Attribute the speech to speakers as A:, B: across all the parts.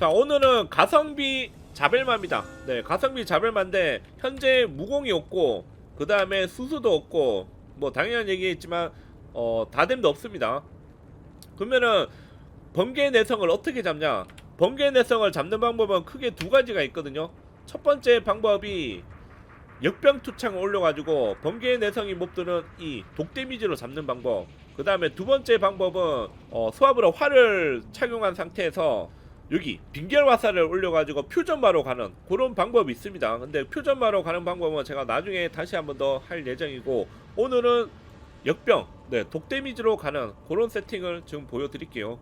A: 자 오늘은 가성비 자벨마입니다. 네 가성비 자벨마인데 현재 무공이 없고 그 다음에 수수도 없고 뭐 당연한 얘기했지만 어 다뎀도 없습니다. 그러면은 번개 내성을 어떻게 잡냐? 번개 내성을 잡는 방법은 크게 두 가지가 있거든요. 첫 번째 방법이 역병 투창을 올려가지고 번개 내성이 못 드는 이 독데미지로 잡는 방법. 그 다음에 두 번째 방법은 어, 수압으로 활을 착용한 상태에서 여기 빙결 화살을 올려가지고 표전마로 가는 그런 방법이 있습니다. 근데 표전마로 가는 방법은 제가 나중에 다시 한번 더 할 예정이고 오늘은 역병, 네 독데미지로 가는 그런 세팅을 지금 보여드릴게요.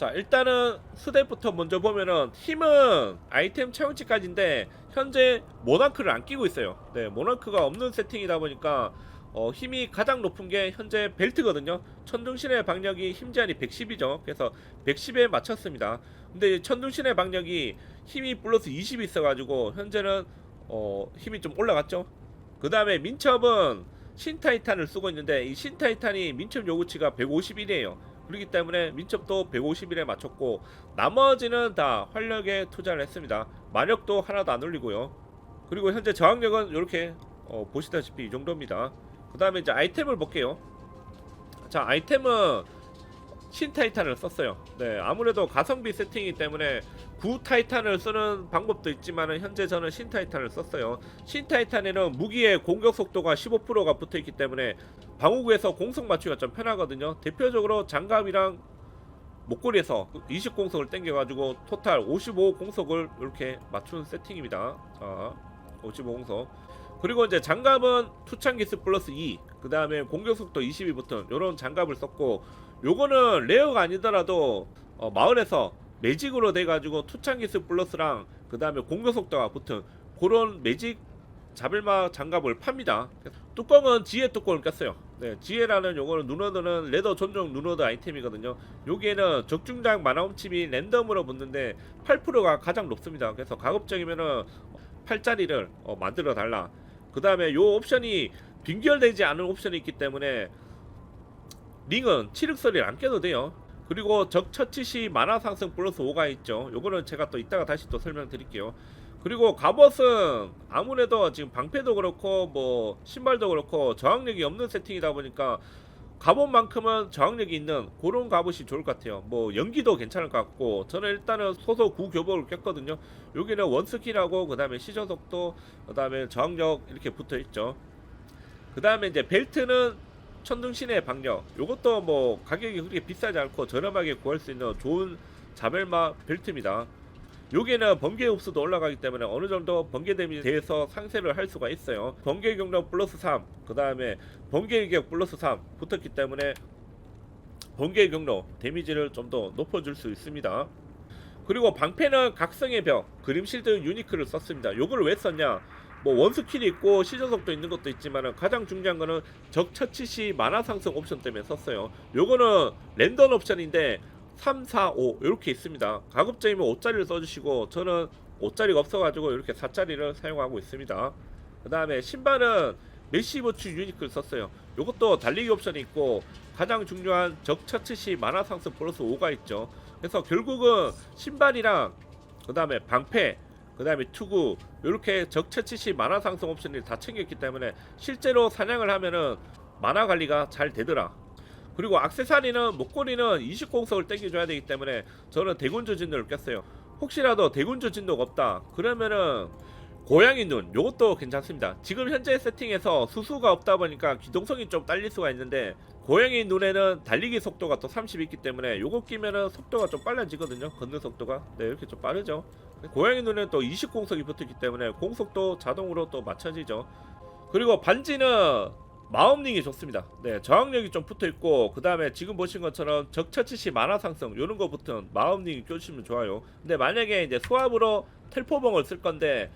A: 자 일단은 스탯부터 먼저 보면은 힘은 아이템 채용치까지인데 현재 모나크를 안 끼고 있어요. 네 모나크가 없는 세팅이다 보니까 어, 힘이 가장 높은 게 현재 벨트거든요. 천둥신의 방력이 힘 제한이 110이죠. 그래서 110에 맞췄습니다. 근데 천둥신의 방력이 힘이 플러스 20이 있어가지고 현재는 어, 힘이 좀 올라갔죠. 그 다음에 민첩은 신타이탄을 쓰고 있는데 이 신타이탄이 민첩 요구치가 151이에요. 그렇기 때문에 민첩도 151에 맞췄고 나머지는 다 활력에 투자를 했습니다. 마력도 하나도 안 올리고요. 그리고 현재 저항력은 이렇게 어, 보시다시피 이 정도입니다. 그 다음에 이제 아이템을 볼게요. 자 아이템은 신 타이탄을 썼어요. 네 아무래도 가성비 세팅이기 때문에 구 타이탄을 쓰는 방법도 있지만은 현재 저는 신 타이탄을 썼어요. 신 타이탄에는 무기의 공격 속도가 15%가 붙어 있기 때문에 방어구에서 공속 맞추기가 좀 편하거든요. 대표적으로 장갑이랑 목걸이에서 20 공속을 땡겨가지고 토탈 55 공속을 이렇게 맞춘 세팅입니다. 자, 55 공속. 그리고 이제 장갑은 투창기스 플러스 2, 그 다음에 공격 속도 22 붙은 이런 장갑을 썼고, 요거는 레어가 아니더라도 어, 마을에서 매직으로 돼가지고 투창기스 플러스랑 그 다음에 공격 속도가 붙은 그런 매직 자벨마 장갑을 팝니다. 뚜껑은 지혜 뚜껑을 꼈어요. 네, 지혜라는 요거는 누너드는 레더 전용 누너드 아이템이거든요. 여기에는 적중장 만화 훔침이 랜덤으로 붙는데 8%가 가장 높습니다. 그래서 가급적이면은 8짜리를 어, 만들어 달라. 그 다음에 요 옵션이 빙결되지 않은 옵션이 있기 때문에 링은 치륵소리를 안 껴도 돼요. 그리고 적 처치 시 만화 상승 플러스 5가 있죠. 요거는 제가 또 이따가 다시 또 설명드릴게요. 그리고 갑옷은 아무래도 지금 방패도 그렇고 뭐 신발도 그렇고 저항력이 없는 세팅이다 보니까 갑옷만큼은 저항력이 있는 그런 갑옷이 좋을 것 같아요. 뭐 연기도 괜찮을 것 같고 저는 일단은 소소 구교복을 꼈거든요. 여기는 원스킬하고 그 다음에 시전 속도 그 다음에 저항력 이렇게 붙어 있죠. 그 다음에 이제 벨트는 천둥신의 방력. 요것도 뭐 가격이 그렇게 비싸지 않고 저렴하게 구할 수 있는 좋은 자벨마 벨트입니다. 여기는 번개 흡수도 올라가기 때문에 어느 정도 번개 데미지에 대해서 상세를 할 수가 있어요. 번개 경력 플러스 3, 그 다음에 번개 일격 플러스 3 붙었기 때문에 번개 경로 데미지를 좀 더 높여줄 수 있습니다. 그리고 방패는 각성의 벽, 그림 실드 유니크를 썼습니다. 요걸 왜 썼냐? 뭐 원스킬이 있고 시전속도 있는 것도 있지만 가장 중요한 거는 적 처치 시 만화 상승 옵션 때문에 썼어요. 요거는 랜덤 옵션인데 3, 4, 5 이렇게 있습니다. 가급적이면 5짜리를 써주시고 저는 5짜리가 없어가지고 이렇게 4짜리를 사용하고 있습니다. 그 다음에 신발은 메시버츠 유니크를 썼어요. 요것도 달리기 옵션이 있고 가장 중요한 적 처치 시 만화 상승 플러스 5가 있죠. 그래서 결국은 신발이랑 그 다음에 방패 그 다음에 투구 이렇게 적 처치 시 만화 상승 옵션을 다 챙겼기 때문에 실제로 사냥을 하면은 만화 관리가 잘 되더라. 그리고 악세사리는 목걸이는 20공석을 땡겨줘야 되기 때문에 저는 대군주 진도를 꼈어요. 혹시라도 대군주 진도가 없다 그러면은 고양이 눈 요것도 괜찮습니다. 지금 현재 세팅에서 수수가 없다 보니까 기동성이 좀 딸릴 수가 있는데 고양이 눈에는 달리기 속도가 또 30 있기 때문에 요거 끼면은 속도가 좀 빨라지거든요. 걷는 속도가 네 이렇게 좀 빠르죠. 고양이 눈에는 또 20공석이 붙었기 때문에 공속도 자동으로 또 맞춰지죠. 그리고 반지는 마음링이 좋습니다. 네, 저항력이 좀 붙어 있고 그 다음에 지금 보신 것처럼 적처치 시 만화 상승 이런 거 붙은 마음링이 껴주시면 좋아요. 근데 만약에 이제 수압으로 텔포봉을 쓸 건데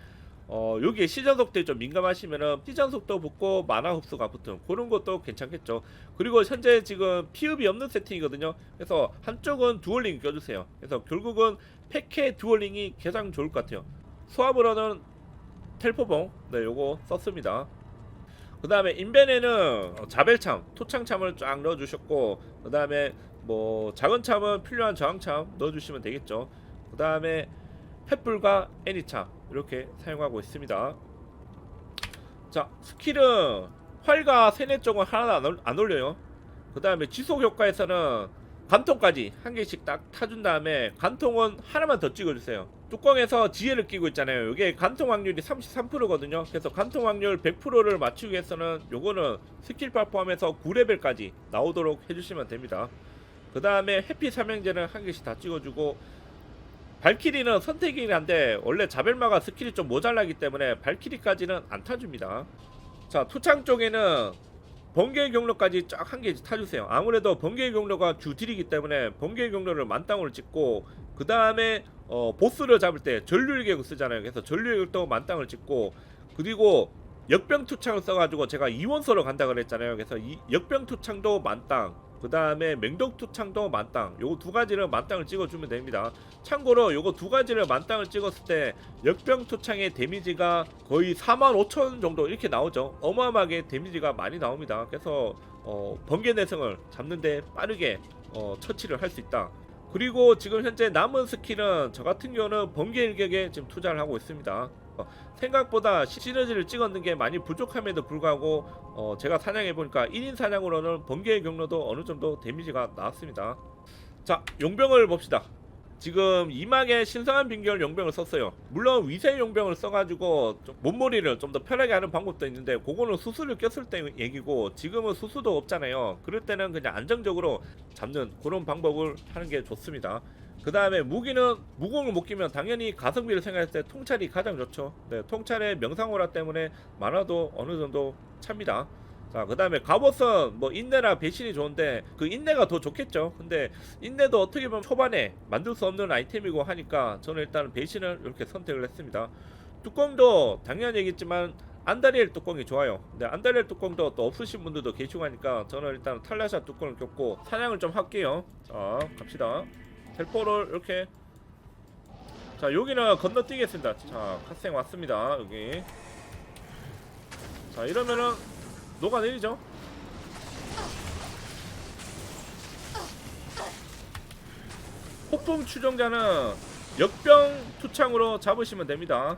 A: 어 여기에 시전 속도에 좀 민감하시면은 시전 속도 붙고 만화 흡수가 붙은 그런 것도 괜찮겠죠. 그리고 현재 지금 피읍이 없는 세팅이거든요. 그래서 한쪽은 두얼링 껴주세요. 그래서 결국은 패케 두얼링이 가장 좋을 것 같아요. 수압으로는 텔포봉 네 요거 썼습니다. 그 다음에 인벤에는 어, 자벨참, 토창참을 쫙 넣어주셨고 그 다음에 뭐 작은 참은 필요한 저항참 넣어주시면 되겠죠. 그 다음에 횃불과 애니차 이렇게 사용하고 있습니다. 자 스킬은 활과 세뇌 쪽은 하나도 안, 올- 안 올려요. 그 다음에 지속 효과에서는 간통까지 한 개씩 딱 타준 다음에 간통은 하나만 더 찍어주세요. 뚜껑에서 지혜를 끼고 있잖아요. 이게 간통 확률이 33%거든요. 그래서 간통 확률 100%를 맞추기 위해서는 요거는 스킬바 포함해서 9레벨까지 나오도록 해주시면 됩니다. 그 다음에 해피 삼형제는 한 개씩 다 찍어주고 발키리는 선택이긴 한데 원래 자벨마가 스킬이 좀 모자라기 때문에 발키리까지는 안 타줍니다. 자 투창 쪽에는 번개의 경로까지 쫙 한 개씩 타주세요. 아무래도 번개의 경로가 주 딜이기 때문에 번개의 경로를 만땅으로 찍고 그 다음에 어, 보스를 잡을 때 전류의 격을 쓰잖아요. 그래서 전류의 격도 만땅을 찍고 그리고 역병 투창을 써가지고 제가 이원소로 간다 그랬잖아요. 그래서 이 역병 투창도 만땅 그 다음에 맹독 투창도 만땅 요거 두 가지를 만땅을 찍어주면 됩니다. 참고로 요거 두 가지를 만땅을 찍었을 때 역병 투창의 데미지가 거의 4만 5천 정도 이렇게 나오죠. 어마어마하게 데미지가 많이 나옵니다. 그래서 어, 번개 내성을 잡는데 빠르게 어, 처치를 할 수 있다. 그리고 지금 현재 남은 스킬은 저 같은 경우는 번개 일격에 지금 투자를 하고 있습니다. 어, 생각보다 시- 시너지를 찍었는 게 많이 부족함에도 불구하고 어, 제가 사냥해 보니까 1인 사냥으로는 번개의 경로도 어느 정도 데미지가 나왔습니다. 자, 용병을 봅시다. 지금 이막에 신성한 빙결 용병을 썼어요. 물론 위세 용병을 써가지고 좀 몸머리를 좀 더 편하게 하는 방법도 있는데 그거는 수수를 꼈을 때 얘기고 지금은 수수도 없잖아요. 그럴 때는 그냥 안정적으로 잡는 그런 방법을 하는 게 좋습니다. 그 다음에 무기는 무공을 못 끼면 당연히 가성비를 생각했을 때 통찰이 가장 좋죠. 네, 통찰의 명상호라 때문에 만화도 어느 정도 찹니다. 자, 그 다음에 갑옷은 뭐 인내나 배신이 좋은데 그 인내가 더 좋겠죠. 근데 인내도 어떻게 보면 초반에 만들 수 없는 아이템이고 하니까 저는 일단 배신을 이렇게 선택을 했습니다. 뚜껑도 당연히 얘기했지만 안다리엘 뚜껑이 좋아요. 근데 안다리엘 뚜껑도 또 없으신 분들도 계시고 하니까 저는 일단 탈라샤 뚜껑을 꼈고 사냥을 좀 할게요. 자, 갑시다. 텔포를 이렇게 자 여기는 건너뛰겠습니다. 자 카생 왔습니다. 여기 자 이러면은 녹아내리죠. 폭풍 추종자는 역병 투창으로 잡으시면 됩니다.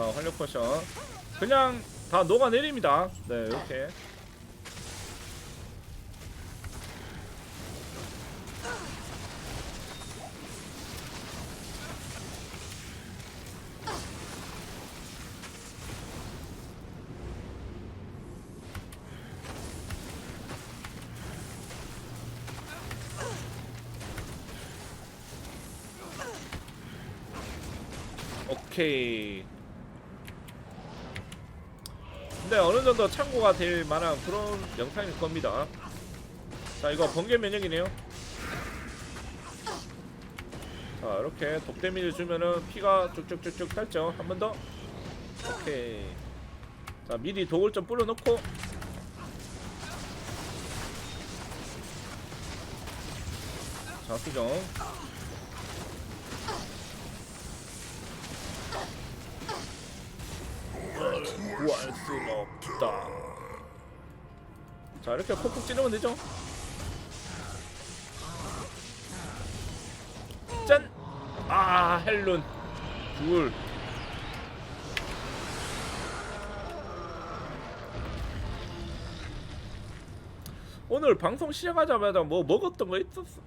A: 자 활력 포션 그냥 다 녹아내립니다. 네 이렇게 오케이. 근데 어느 정도 참고가 될 만한 그런 영상일 겁니다. 자, 이거 번개 면역이네요. 자, 이렇게 독 데미지 주면은 피가 쭉쭉쭉쭉 닳죠. 한 번 더. 오케이. 자, 미리 독을 좀 뿌려놓고. 자, 수정. 구할 순 없다. 자 이렇게 콕콕 찌르면 되죠. 짠. 아 헬룬 둘. 오늘 방송 시작하자마자 뭐 먹었던 거 있었